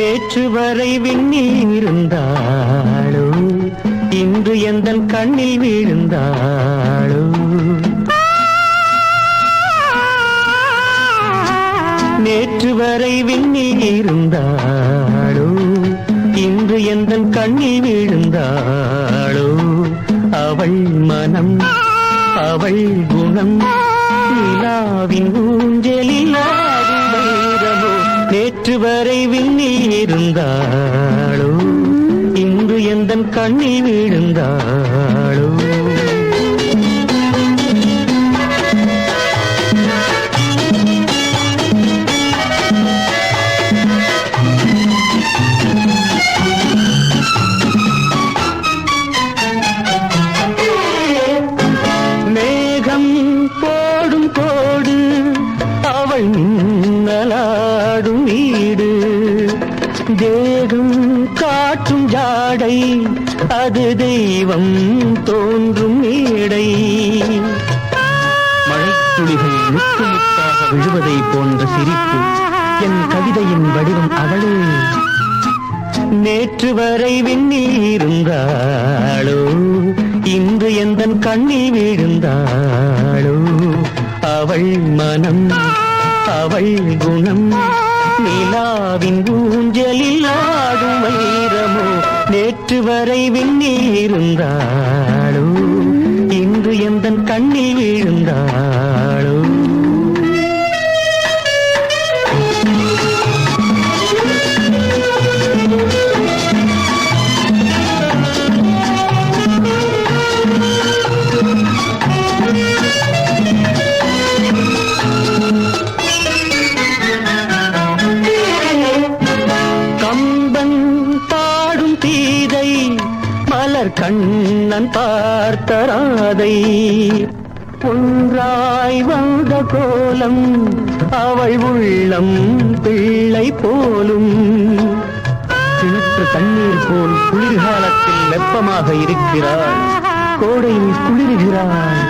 நேற்று வரை விண்ணில் இருந்தாளோ? இன்று எந்த கண்ணில் விழுந்தாளோ? நேற்று வரை விண்ணில் இருந்தாளோ? இன்று எந்த கண்ணில் விழுந்தாளோ? அவள் மனம் அவள் குணம் நிலாவின் ஊஞ்சலில் நேற்று வரை விண்ணில் இருந்தாளோ இன்று எந்த கண்ணில் விழுந்தாளோ. மேகம் போ தேகம் காட்டும் ஜாடை அது தெய்வம் தோன்றும் மேடை. மழைத்துளிகள் முத்து முத்தாக விழுவதை போன்ற சிரிப்பு என் கவிதையின் வடிவம் அவளே. நேற்று வரை விண்ணில் இருந்தாளோ இன்று எந்த கண்ணில் விழுந்தாளோ. அவள் மனம் அவள் குணம் நிலாவின் ஊஞ்சலில் ஆடும் வைரமோ நேற்று வரை விண்ணில் இருந்தாளோ இன்று எந்த கண்ணில் விழுந்தாள்? மலர் கண்ணன் பார்த்தராதை ஒன்றாய் வந்த கோலம் அவள் உள்ளம் பிள்ளை போலும். கிணற்று தண்ணீர் போல் குளிர்காலத்தில் வெப்பமாக இருக்கிறாள் கோடையில் குளிர்கிறாள்.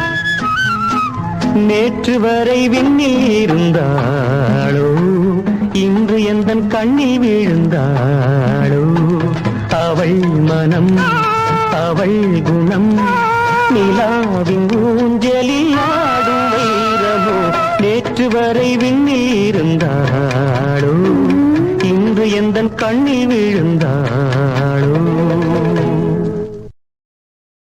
நேற்று வரை விண்ணில் இருந்தாளோ இன்று எந்த கண்ணி விழுந்தாளோ அவள் மனம் அவள் குணம். நிலாவின் ஊஞ்சலில் ஆடும் வைரமோ நேற்று வரை விண்ணில் இருந்தாளோ இன்று எந்த கண்ணில் விழுந்தாளோ.